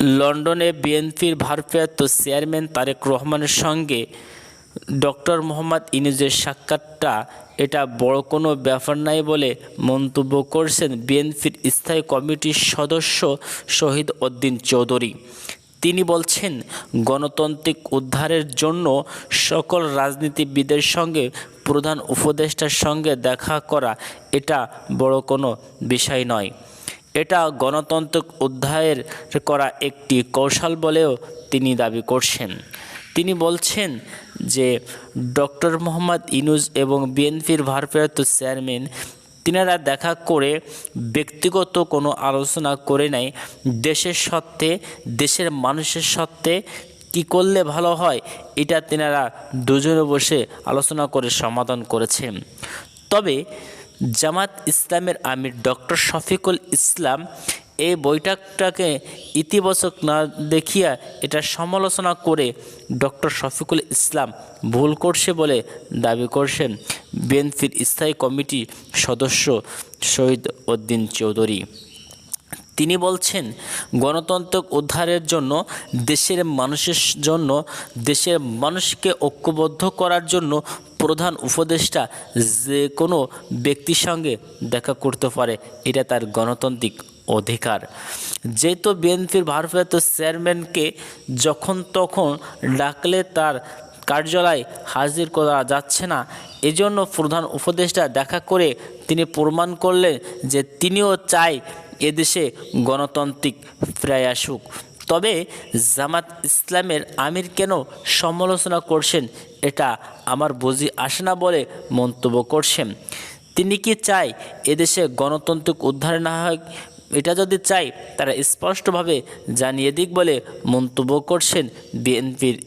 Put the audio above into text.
লন্ডনে বিএনপির ভারপ্রাপ্ত চেয়ারম্যান তারেক রহমানের সঙ্গে ডক্টর মোহাম্মদ ইনুজের সাক্ষাৎটা, এটা বড় কোনো ব্যাপার নাই বলে মন্তব্য করছেন বিএনপির স্থায়ী কমিটির সদস্য শহীদ উদ্দিন চৌধুরী। তিনি বলছেন, গণতান্ত্রিক উদ্ধারের জন্য সকল রাজনীতিবিদের সঙ্গে, প্রধান উপদেষ্টার সঙ্গে দেখা করা এটা বড় কোনো বিষয় নয়। এটা গণতন্ত্র অধ্যায়ের করা একটি কৌশল বলেও তিনি দাবি করছেন। তিনি বলছেন যে, ডক্টর মোহাম্মদ ইনুজ এবং বিএনপির ভারপ্রাপ্ত চেয়ারম্যান, তিনারা দেখা করে ব্যক্তিগত কোনো আলোচনা করে নাই, দেশের সত্ত্বে দেশের মানুষের সত্ত্বে কী করলে ভালো হয়, এটা তিনারা দুজনে বসে আলোচনা করে সমাধান করেছেন। তবে জামাত ইসলামের আমির ডক্টর শফিকুল ইসলাম এই বৈঠকটাকে ইতিবাচক না দেখিয়া এটা সমালোচনা করে ডক্টর শফিকুল ইসলাম ভুল করছে বলে দাবি করছেন বিএনপির স্থায়ী কমিটি সদস্য শহীদ উদ্দিন চৌধুরী। তিনি বলছেন গণতন্ত্র উদ্ধারের জন্য, দেশের মানুষের জন্য, দেশের মানুষকে ঐক্যবদ্ধ করার জন্য প্রধান উপদেষ্টা যে কোনো ব্যক্তির সঙ্গে দেখা করতে পারে, এটা তার গণতান্ত্রিক অধিকার। যেহেতু বিএনপির ভারপ্রাপ্ত চেয়ারম্যানকে যখন তখন ডাকলে তার কার্যালয় হাজির করা যাচ্ছে না, এজন্য প্রধান উপদেষ্টা দেখা করে তিনি প্রমাণ করলেন যে তিনিও চায় এদেশে গণতান্ত্রিক ফিরে আসুক। তবে জামাত ইসলামের আমির কেন সমালোচনা করছেন, এটা আমার বুঝি আসে না বলে মন্তব্য করছেন। তিনি কি চায় এদেশে গণতান্ত্রিক উদ্ধার না হয়? এটা যদি চাই তারা স্পষ্টভাবে জানিয়ে দিক বলে মন্তব্য করছেন বিএনপির